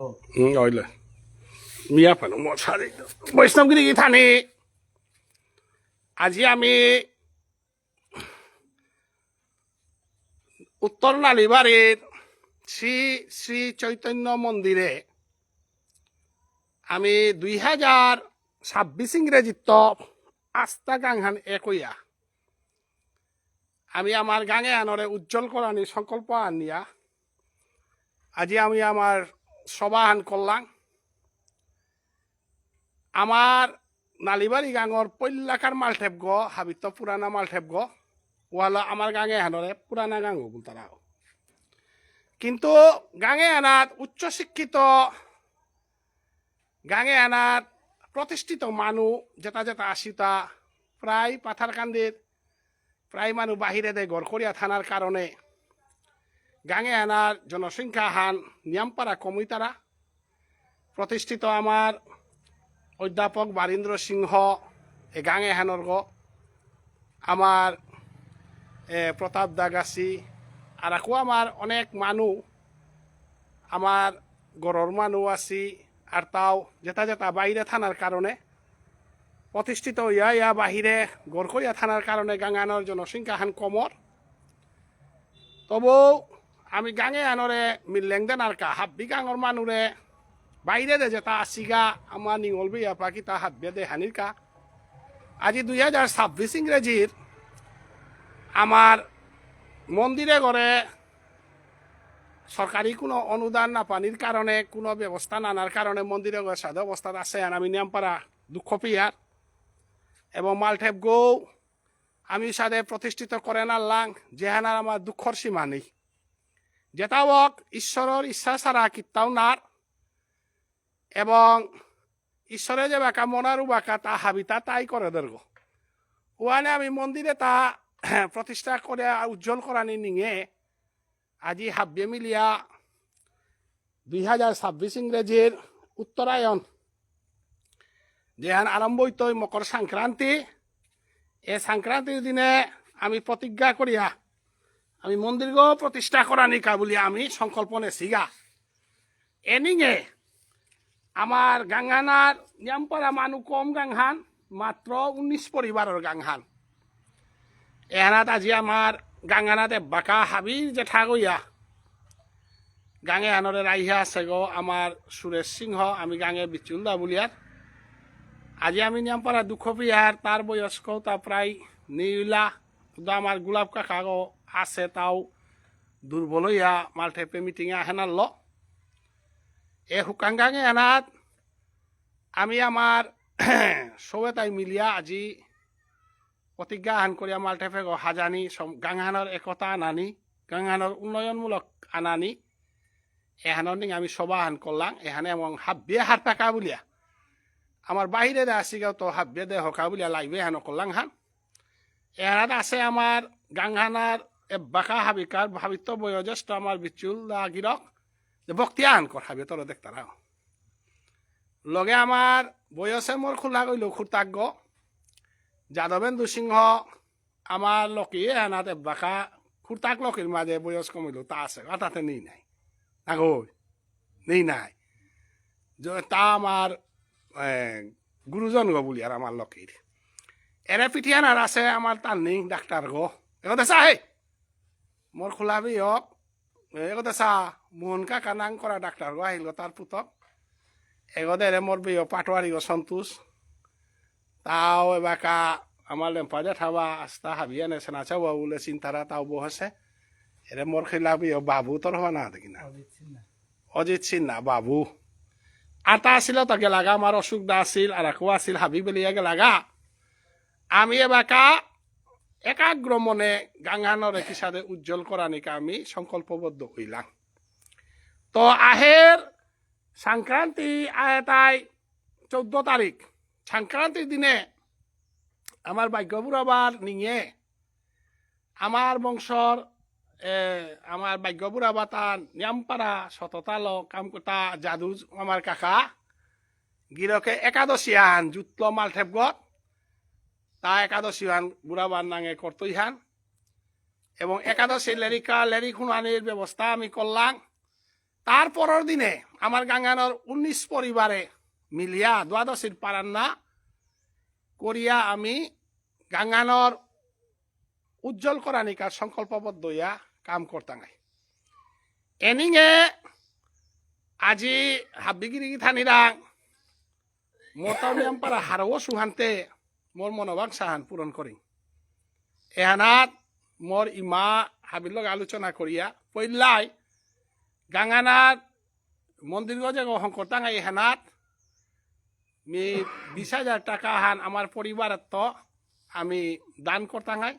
अहिले মিয়া আজি আমি উত্তর লালিবাড়ির শ্রী শ্রী চৈতন্য মন্দিরে আমি দুই হাজার ছাব্বিশ ইংরেজিত আস্থা গাংহান একইয়া আমি আমার গাঙে আনরে উজ্জ্বল করানি সংকল্প আনিয়া আজি আমি আমার সবাহান করলাম। আমার নালিবাড়ি গাঙর পল্লাকার মালঠেপ গ, হাবিত পুরানা মালঠেপ গ ওয়ালা আমার গাঙে হানরে পুরানা গাঙ বল তারা কিন্তু গাঙে আনাত উচ্চ শিক্ষিত গাঙে আনাত প্রতিষ্ঠিত মানুষ যেটা যেটা আসিতা প্রায় পাথারকান্দির প্রায় মানুষ বাহিরে দেয় গড়করিয়া থানার কারণে গাঙে আনার জনসংখ্যা হান নিয়ামপাড়া কমই তারা প্রতিষ্ঠিত আমার অধ্যাপক বারীন্দ্র সিংহ এ গাঙে হানর গ। আমার প্রতাপ দাগাছি আর আকৌ আমার অনেক মানুষ আমার গড়র মানুষ আছি আর তাও যেটা যেটা বাইরে থানার কারণে প্রতিষ্ঠিত ইয়া ইয়া বাহিরে গড়করিয়া থানার কারণে গাঙানোর জনসংখ্যা হান কমর তবু আমি গাঙে আনরে মিললেং দেন আর কা হাব্বি গাঙর মানুরে বাইরে দে যেটা আসিগা আমার নিঙল বিয়া পাখি তা হাব্বে দে হানির কা। আজি দুই হাজার ছাব্বিশ ইংরেজির আমার মন্দিরে ঘরে সরকারি কোনো অনুদান না পানির কারণে কোনো ব্যবস্থা নানার কারণে মন্দিরে ঘরে সাধু অবস্থাত আছে। আর আমি নিয়মপাড়া দুঃখ পিয়ার এবং মালঠেপ গৌ, আমি সাথে প্রতিষ্ঠিত করেন আল্লাহ যেহানার আমার দুঃখর সীমা নেই। হোক, ঈশ্বরের ইচ্ছা ছাড়া কিত্তাও নার এবং ঈশ্বরে যে বাঁকা মনারু বাঁকা, তা হাবিতা তাই করে দেব ওয়ানে আমি মন্দিরে তা প্রতিষ্ঠা করে উজ্জ্বল করানি নিঙে আজি হাব্বে মিলিয়া দুই হাজার ছাব্বিশ ইংরেজির উত্তরায়ণ। যেহান আরম্ভ মকর সংক্রান্তি। এ সংক্রান্তির দিনে আমি প্রতিজ্ঞা করিয়া আমি মন্দির প্রতিষ্ঠা করা নিকা বলি আমি সংকল্প নেছিগা। এনিঙে আমার গাঙ্গানার নিয়মপাড়া মানুষ কম গাংহান মাত্র উনিশ পরিবারের গাংহান এহানাত আজি আমার গাঙ্গানাতে বাঁকা হাবির জেঠা গইয়া গাঙে আনরে রাইহা আছে গো আমার সুরেশ সিংহ, আমি গাঙে বিচুলদা বুলিয়ার আজি আমি নিয়মপাড়া দুঃখ পিয়ার তার বয়স্ক তা প্রায় নিউলা আমার গোলাপ কাকা গো আছে তাও দুর্বল হইয়া মালঠেপে মিটিংয়ে আহেনার ল। এ হুকাঙ্গাঙে আনাত আমি আমার সবে তাই মিলিয়া আজি প্রতিজ্ঞা আহান করিয়া মালঠেপে হাজানি গাংহানৰ একতা আনানি গাংহানৰ উন্নয়নমূলক আনানি, এহানৰ নিং আমি সভা আহান করলাম এহানে এবং হাব্বিয়ে হাত টাকা বুলিয়া। আমার বাহিরে দে আসি গাও তো হাব্বে দে হকা বুলিয়া লাইবে হেন করলাম হান। এহানাত আছে আমার গাংহানার বাঁকা হাবিকার ভাবিত বয়োজ্যেষ্ঠ আমার বিচুল গিরক। যে বক্তিয়া হান কর হাবি তোর দেখতারা লগে আমার বয়সে মোর খোলা গইল খুরতাগ্য। যাদবেন্দু সিংহ আমার লকি এহানাত এ বাঁকা খুরতাক লকির মাঝে বয়স কমিল তা আছে তাতে নেই নাই। আগই নেই নাই। তা আমার এ, গুরুজন গো বলি আর আমার লকির। এরে পিঠিয়ানার আছে আমার তার নেই ডাক্তার গো। এগোতে চা হে মোর খোলাবি হক এগোতে চা মোহন কাকা নাং করা ডাক্তার গো আহিল তার পুতক এরে মোর বিয় পাটোয়ারি গো সন্তোষ তাও এবাকা আমার লেম্পাজে থাবা আস্তা হাবি এনে সেনা চাবা বলে চিন্তারা তাও বহসে এরে মোর খিলাবি বাবু তোর হওয়া না দেখি না অজিত সিনহা বাবু আটা আছিল তো গেলাগা আমার অসুখ দা আছিল আর আকৌ আছিল হাবি বেলিয়া গেলাগা আমি এবাকা একাগ্র মনে গাঙ্গানোর হিসাবে উজ্জ্বল করা নিকা আমি সংকল্পবদ্ধ হইলাম। তো আহের সংক্রান্তি আয়তাই চৌদ্দ তারিখ। সংক্রান্তির দিনে আমার ভাগ্যবুড়াবার নিয়ে আমার বংশর আমার ভাগ্যবুড়া বা তার নিয়ামপাড়া সততা ল কাম তা যাদু আমার কাকা গিরকে একাদশী আন জুতল মালঠেপ গত তা একাদশী হান বুড়াবার নাঙে করতই হান। এবং একাদশী লেরিকা, লেরি খুনানির ব্যবস্থা আমি করলাম। তার পরের দিনে আমার গাঙ্গানোর উনিশ পরিবারে মিলিয়া দ্বাদশীর পারান্না করিয়া আমি গাঙ্গানোর উজ্জ্বল করানিকার সংকল্পবদ্ধ হইয়া কাম করতাঙ্গাই এনিঙে আজি হাবিগিরি থানিরাং মোটামিয়াম পারা হারও সুহান্তে মোর মনোবাগ সাহান পূরণ করি এহানাত মোর ইমা হাবির লগ আলোচনা করিয়া পইলাই গাঙ্গানাথ মন্দির গজে শঙ্কর টাঙ্গা এহানাত মি বিশ হাজার টাকা হান আমার পরিবারের তো আমি দান করতাঙ্গাই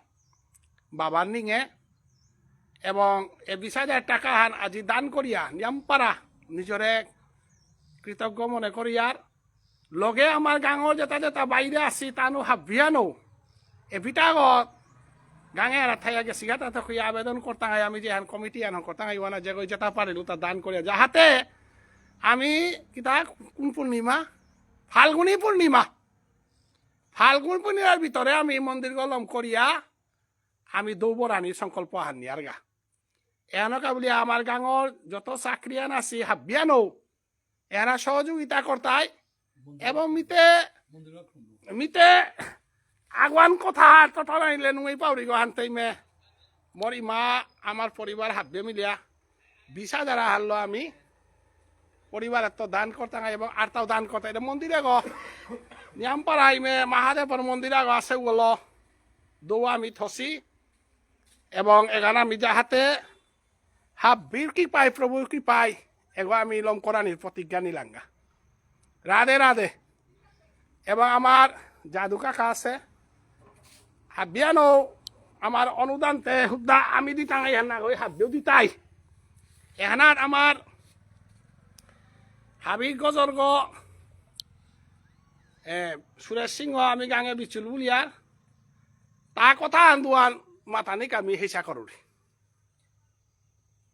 বাবার নিঙে এবং এ বিশ হাজার টাকা হান আজি দান করিয়া নিয়মপারা নিজরে কৃতজ্ঞ মনে করিয়ার লগে আমার গাঁৱৰ যেটা যেটা বাইরে আছি তানো হাবিয়ানো। এভিটাগত গাঙে আর থাইয়া গেছি তাতে খুঁয়ে আবেদন করতাম আমি যে কমিটি আন করতাম ইওয়ানা যে যেটা পারিল তা দান করিয়া যাহাতে আমি কিতা কোন পূর্ণিমা ফাল্গুনি পূর্ণিমা ফাল্গুন পূর্ণিমার ভিতরে আমি মন্দির গলম করিয়া আমি দৌবরানির সংকল্প হানি আর গা। এনেকা বলি আমার গাঁৱৰ যত চাকরিয়ান আছি, হাবিয়ানো এরা সহযোগিতা করতাই এবং মিতে মিতে আগুৱান কথা তথা নাইলে নুই পাউরি গো হানতেই মে। মোর ইমা আমার পরিবার হাব্বে মিলিয়া। বিশ হাজার হারলো আমি। পরিবারের তো দান করতাম এবং আর তাও দান করতাম এটা মন্দিরে গো। নিয়াম পাড়াই মে মহাদেবর মন্দিরে গো আছে বলো দৌ আমি থসি। এবং এখানে আমি যাহাতে হাব্বির কি পাই প্রভুর কি পাই এগো আমি লম করানির প্রতিজ্ঞা নিলাঙ্গা। রাধে রাধে। এবং আমার জাদু কাকা আছে। হাবিয়ানো আমার অনুদানতে হুদ্দা আমি দিতাম এহানা ওই হাবিও দিতাই এহানাত আমার হাবি গজর্গ সুরেশ সিংহ আমি গাঙে বিচুল বুলিয়ার তা কথা আন্দোয়ান মাতানিক আমি হিসা করুরি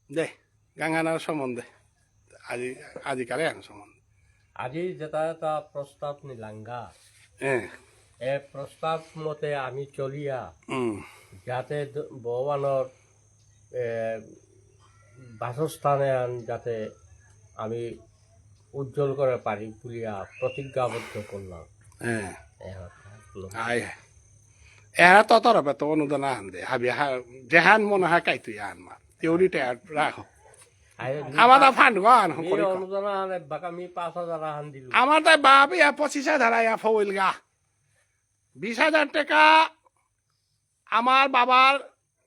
দে গাঙ্গানার সম্বন্ধে। আজি আজিকালে আন সম্বন্ধে। আজি যেটা এটা প্ৰস্তাৱ নিলাংগা। হ্যাঁ এই প্ৰস্তাৱ মতে আমি চলিয়া যাতে এ, বাসস্থানে আন যাতে আমি উজ্জ্বল করে পারি বুলিয়া প্রতিজ্ঞাবদ্ধ করলাম এরা তো তরফে তো অনুদান আন দে হাবি হা যেহান মনে হয় কাই তুই আন মা তেউরিতে রাখো আমার ফান্ড গো আন মি করি অনুদান আনে বাকা মি পাঁচ হাজার আহান দিল। আমার তাই বাপ ইয়া পঁচিশ হাজার ইয়া ফইল গা বিশ হাজার টাকা আমার বাবার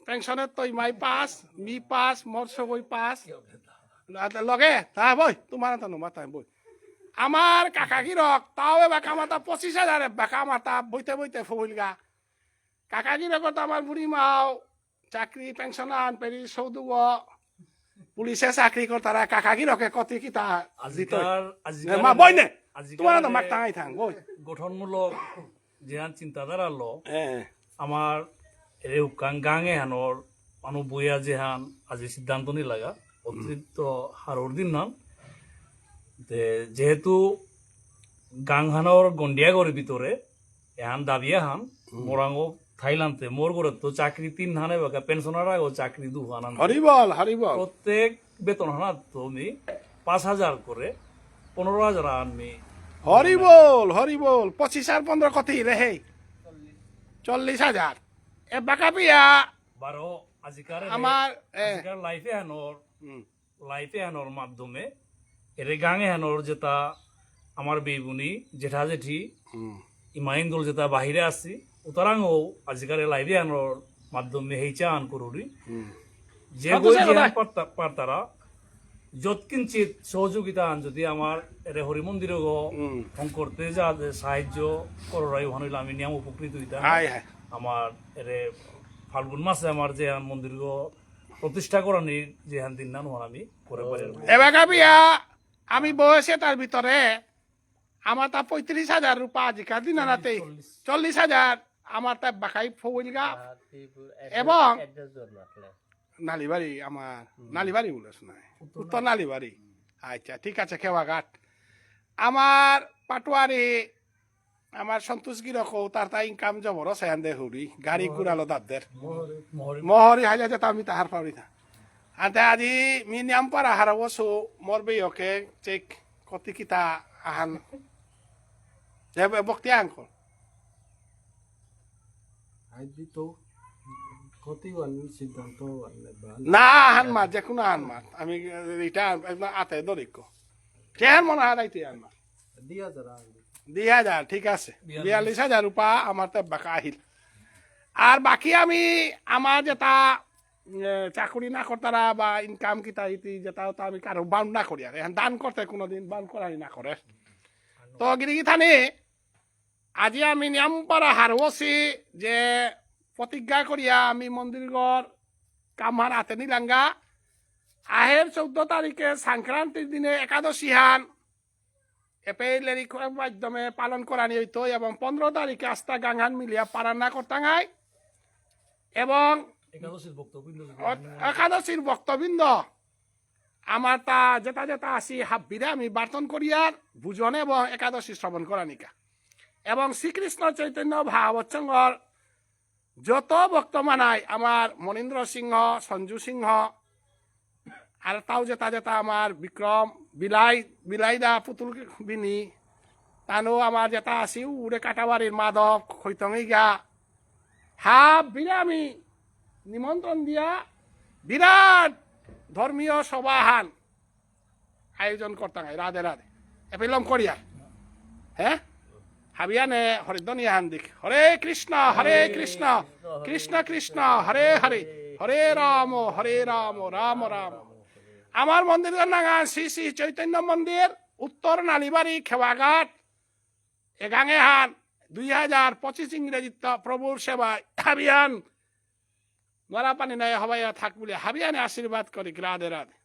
পেনশনের তো ইমাই পাস মি পাস মোর সবই পাস লগে তা বই তোমার তো নোমা তাই বই। আমার কাকা গিরক তাও এবার আমার তা পঁচিশ হাজার বাকা আমার তা বইতে বইতে ফইল গা কাকা গিরক তো আমার বুড়ি মাও চাকরি পেনশন আন পেরি সৌদুব পুলিশে চাকরি করতারা কাকা গিরকে কত কি তা মা বই নে? তোমার তো মাক টাঙাই থাং বই। গঠনমূলক যেহান চিন্তাধারা ল আমার রেউকাং গাঙে হানর মানুহ বইয়া যেহান আজি সিদ্ধান্ত নি লাগা অতিরিক্ত হারর দিন তে যেহেতু গাংহানর গন্ডিয়াগরের ভিতরে এহান দাবিয়া হান মোরাঙ্গ থাইল্যান্ডে মোর করে তো চাকরি তিন হানে বাকা পেনশনার আগেও চাকরি দু হানান হরিবল হরিবল। প্রত্যেক বেতন হানা তুমি পাঁচ হাজার করে পনেরো হাজার আনমি। হরিবল হরিবল পঁচিশ আর পনেরো কত রে হে? চল্লিশ হাজার। এ বাকা পিয়া। বারো আজিকার আমার আজিকার লাইফে হানোর লাইফে হানোর মাধ্যমে এরে গাঙে হানোর যেটা আমার বেগুনি জেঠা জেঠি হুম, ইমাইন দল যেটা বাহিরে আসছি উতারাঙ্গও আজিকার লাইফে হানোর মাধ্যমে হেইচা আন করুরি। যে বই পারতারা যত কিঞ্চিত সহযোগিতা আন যদি আমার এরে হরি মন্দিরে হুম। করতে যা যে সাহায্য করাই হনিল আমি নিয়ম উপকৃত হইতাম হাই হাই আমার এরে ফাল্গুন মাসে আমার যে মন্দির প্রতিষ্ঠা করানি যে হান দিন নান আমি করে পারি এ আমি বয়সে তার ভিতরে আমার তা পঁয়ত্রিশ হাজার রূপা আজিকার দিন আনাতে চল্লিশ হাজার আমার তা বাকাই ফইল গা। এবং নালিবাড়ি আমার নালিবাড়ি বলেছ না? উত্তর নালিবাড়ি। আচ্ছা ঠিক আছে খেওয়াঘাট আমার পাটোয়ারি আমার সন্তোষ গিরকও তার তা ইনকাম জবর সেহান দে হুরি গাড়ি ঘুরালো তাদের মহরি মহরি হাইলা যেটা আমি তাহার পারি না। Ante আজি mi nyam para harawosu morbe yoke cek koti kita ahan. Ya bukti না আহান মাত যে কোনো আহান মাত। আমি এটা আতে দরিক কেন মনে হয় রাইতে মাত? দিয়া দুই হাজার ঠিক আছে। বিয়াল্লিশ। হাজার রূপা আমার তো বাকা আহিল। আর বাকি আমি আমার যেটা চাকরি না করতারা বা ইনকাম কিতা ইতি যেটা তো আমি কারও বাউন্ড না করি আর দান করতে কোনোদিন বাউন্ড করাই না করে তো গিরি থানি আজি আমি নিয়ম পারা হারবছি যে প্রতিজ্ঞা করিয়া আমি মন্দিরগড় কামার হাতে নিলাঙ্গা আহের চৌদ্দ তারিখে সংক্রান্তির দিনে একাদশী হান। এপেলেরি মাধ্যমে পালন করা হইতো এবং পনেরো তারিখে আস্থা গাঙ্গান মিলিয়া পারান্না করতাঙ্গাই এবং একাদশীর বক্তবৃন্দ আমার তা যেটা যেটা আসি হাব্বিরে আমি বার্তন করিয়ার ভোজন এবং একাদশী শ্রবণ করা নিকা। এবং শ্রীকৃষ্ণ চৈতন্য ভাগবতসঙ্গর যত বক্তমানাই আমার মনীন্দ্র সিংহ, সঞ্জু সিংহ, আর তাও যেটা যেটা আমার বিক্রম, বিলাই, বিলাইদা, পুতুল বিনি, তানো আমার যেটা আছি উড়ে কাটাবাড়ির মাধব খৈতঙ্গিগা হাফ বিরে আমি নিমন্ত্রণ দিয়া বিরাট ধর্মীয় সভাহান। আয়োজন করতাম রাধে রাধে। এপিলম করিয়া। হ্যাঁ? হাবিয়ানে হরিদ্বনি হান দিক হরে কৃষ্ণ হরে কৃষ্ণ কৃষ্ণ কৃষ্ণ হরে হরে হরে রাম হরে রাম রাম রাম। আমার মন্দিরের নাগান শ্রী শ্রী চৈতন্য মন্দির উত্তর নালিবাড়ি খেওয়াঘাট এগাঙে হান দুই হাজার পঁচিশ ইংরেজিত প্রভুর সেবায়। হাবিয়ান নরা পানি নাই হবাইয়া থাক বলে হাবিয়ানে আশীর্বাদ করি রাধে রাধে।